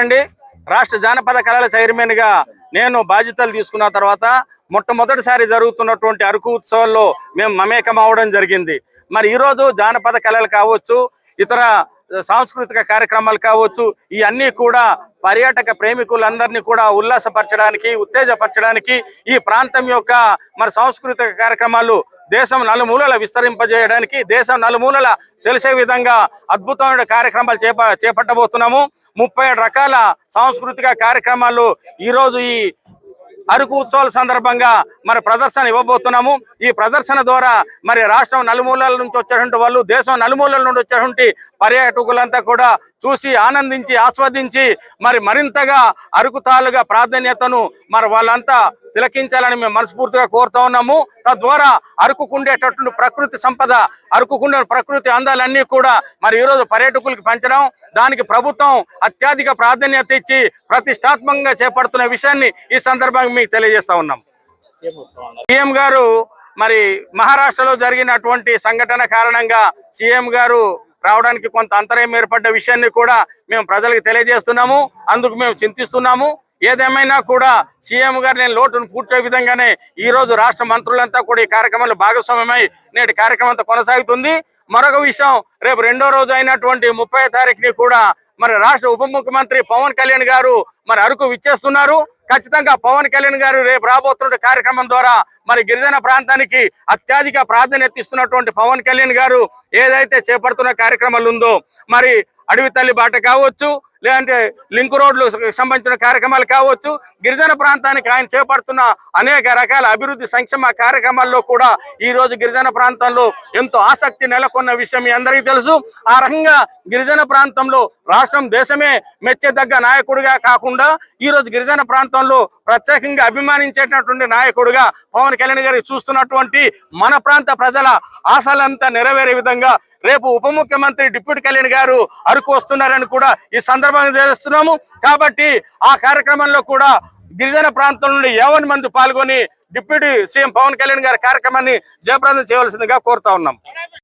అండి రాష్ట్ర జానపద కళల చైర్మన్గా నేను బాధ్యతలు తీసుకున్న తర్వాత మొట్టమొదటిసారి జరుగుతున్నటువంటి అరకు ఉత్సవాల్లో మేము మమేకం అవడం జరిగింది. మరి ఈరోజు జానపద కళలు కావచ్చు ఇతర సాంస్కృతిక కార్యక్రమాలు కావచ్చు ఇవన్నీ కూడా పర్యాటక ప్రేమికులందరినీ కూడా ఉల్లాసపరచడానికి ఉత్తేజపరచడానికి ఈ ప్రాంతం యొక్క మరి సాంస్కృతిక కార్యక్రమాలు దేశం నలుమూలల విస్తరింపజేయడానికి దేశం నలుమూలల తెలిసే విధంగా అద్భుతమైన కార్యక్రమాలు చేప చేపట్టబోతున్నాము. ముప్పై రకాల సాంస్కృతిక కార్యక్రమాలు ఈరోజు ఈ అరకు ఉత్సవాల సందర్భంగా మరి ప్రదర్శన ఇవ్వబోతున్నాము. ఈ ప్రదర్శన ద్వారా మరి రాష్ట్రం నలుమూలల నుంచి వచ్చేటువంటి వాళ్ళు దేశం నలుమూలల నుండి వచ్చేటువంటి పర్యాటకులంతా కూడా చూసి ఆనందించి ఆస్వాదించి మరి మరింతగా అరుకుతాలుగా ప్రాధాన్యతను మరి వాళ్ళంతా తిలకించాలని మేము మనస్ఫూర్తిగా కోరుతా ఉన్నాము. తద్వారా అరుకుకుండేటటువంటి ప్రకృతి సంపద అరుకుకుండే ప్రకృతి అందాలన్నీ కూడా మరి ఈరోజు పర్యాటకులకు పెంచడం దానికి ప్రభుత్వం అత్యధిక ప్రాధాన్యత ఇచ్చి ప్రతిష్టాత్మకంగా చేపడుతున్న విషయాన్ని ఈ సందర్భంగా మీకు తెలియజేస్తా ఉన్నాం. సీఎం గారు మరి మహారాష్ట్రలో జరిగినటువంటి సంఘటన కారణంగా సీఎం గారు రావడానికి కొంత అంతరాయం ఏర్పడ్డ విషయాన్ని కూడా మేము ప్రజలకు తెలియజేస్తున్నాము. అందుకు మేము చింతిస్తున్నాము. ఏదేమైనా కూడా సీఎం గారు నేను లోటును పూర్చే విధంగానే ఈ రోజు రాష్ట్ర మంత్రులంతా కూడా ఈ కార్యక్రమంలో భాగస్వామ్యమై నేటి కార్యక్రమం అంతా కొనసాగుతుంది. మరొక విషయం రేపు రెండో రోజు అయినటువంటి ముప్పై తారీఖుని కూడా మరి రాష్ట్ర ఉప ముఖ్యమంత్రి పవన్ కళ్యాణ్ గారు మరి అరకు విచ్చేస్తున్నారు. ఖచ్చితంగా పవన్ కళ్యాణ్ గారు రేపు రాబోతున్న కార్యక్రమం ద్వారా మరి గిరిజన ప్రాంతానికి అత్యధిక ప్రాధాన్యత ఇస్తున్నటువంటి పవన్ కళ్యాణ్ గారు ఏదైతే చేపడుతున్న కార్యక్రమాలు ఉందో మరి అడవి తల్లి బాట కావచ్చు లేదంటే లింక్ రోడ్లు సంబంధించిన కార్యక్రమాలు కావచ్చు గిరిజన ప్రాంతానికి ఆయన చేపడుతున్న అనేక రకాల అభివృద్ధి సంక్షేమ కార్యక్రమాల్లో కూడా ఈ రోజు గిరిజన ప్రాంతంలో ఎంతో ఆసక్తి నెలకొన్న విషయం మీ అందరికీ తెలుసు. ఆ రకంగా గిరిజన ప్రాంతంలో రాష్ట్రం దేశమే మెచ్చేదగ్గ నాయకుడిగా కాకుండా ఈ రోజు గిరిజన ప్రాంతంలో ప్రత్యేకంగా అభిమానించేటటువంటి నాయకుడుగా పవన్ కళ్యాణ్ గారి చూస్తున్నటువంటి మన ప్రాంత ప్రజల ఆశలంతా నెరవేరే విధంగా రేపు ఉప ముఖ్యమంత్రి డిప్యూటీ కళ్యాణ్ గారు అరకు వస్తున్నారని కూడా ఈ సందర్భంగా తెలుస్తున్నాము కాబట్టి ఆ కార్యక్రమంలో కూడా గిరిజన ప్రాంతం నుండి యావన్ మంది పాల్గొని డిప్యూటీ సీఎం పవన్ కళ్యాణ్ గారి కార్యక్రమాన్ని జయప్రదం చేయవలసిందిగా కోరుతా ఉన్నాం.